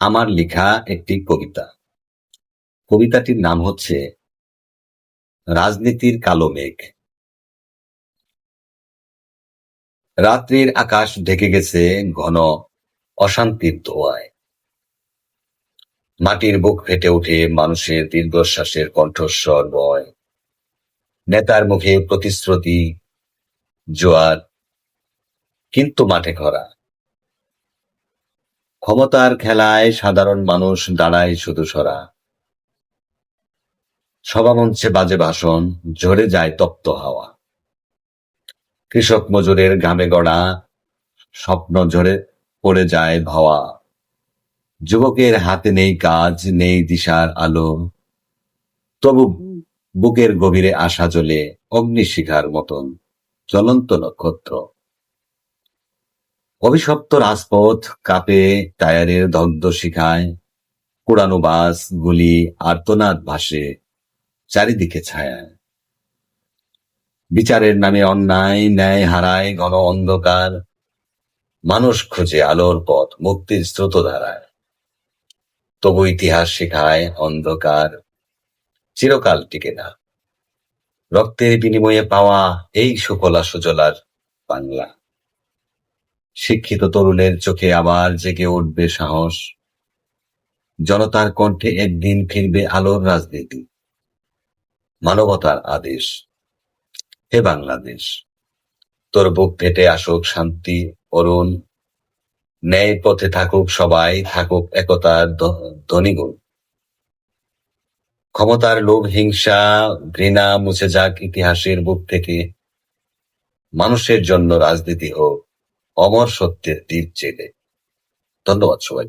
আমার লেখা একটি কবিতা। কবিতাটির নাম হচ্ছে, রাজনীতির কালো মেঘ। রাত্রির আকাশ ঢেকে গেছে ঘন অশান্তির ধোঁয়ায়। মাটির বুক ফেটে উঠে মানুষের দীর্ঘশ্বাসের কণ্ঠস্বর বয়। নেতার মুখে প্রতিশ্রুতি, জোয়ার, কিন্তু মাঠে খরা ক্ষমতার খেলায় সাধারণ মানুষ দাঁড়ায় শুধু সরা। সভামঞ্চে বাজে ভাষণ, ঝরে যায় তপ্ত হাওয়া। কৃষক মজুরের ঘামে গড়া, স্বপ্ন ঝরে পড়ে যায় ভাওয়া। যুবকের হাতে নেই কাজ, নেই দিশার আলো। তবু বুকের গভীরে আশা জ্বলে অগ্নিশিখার মতন জ্বলন্ত নক্ষত্র। অভিশপ্ত রাজপথ কাপে টায়ারের দগ্ধ শিখায় পুরানো বাস, গুলি, আর্তনাদ ভাসে চারিদিকে ছায়ায় বিচারের নামে অন্যায়, ন্যায় হারায় ঘন অন্ধকার। মানুষ খুঁজে আলোর পথ, মুক্তির স্রোতধারায়। তবু ইতিহাস শেখায় অন্ধকার, চিরকাল টিকে না। রক্তের বিনিময়ে পাওয়া এই সুকলা সুজলার বাংলা। শিক্ষিত তরুণের চোখে আবার জেগে উঠবে সাহস। জনতার কণ্ঠে একদিন ফিরবে আলোর রাজনীতি। মানবতার আদেশ। হে বাংলাদেশ, তোর বুক ফেটে আসুক শান্তি, অরুণ। ন্যায় পথে থাকুক সবাই, থাকুক একতার ধ্বনিগুণ ক্ষমতার লোভ, হিংসা, ঘৃণা মুছে যাক ইতিহাসের বুক থেকে। মানুষের জন্য রাজনীতি হোক। অমর সত্যের দীপ জেলে ধন্যবাদ সবাই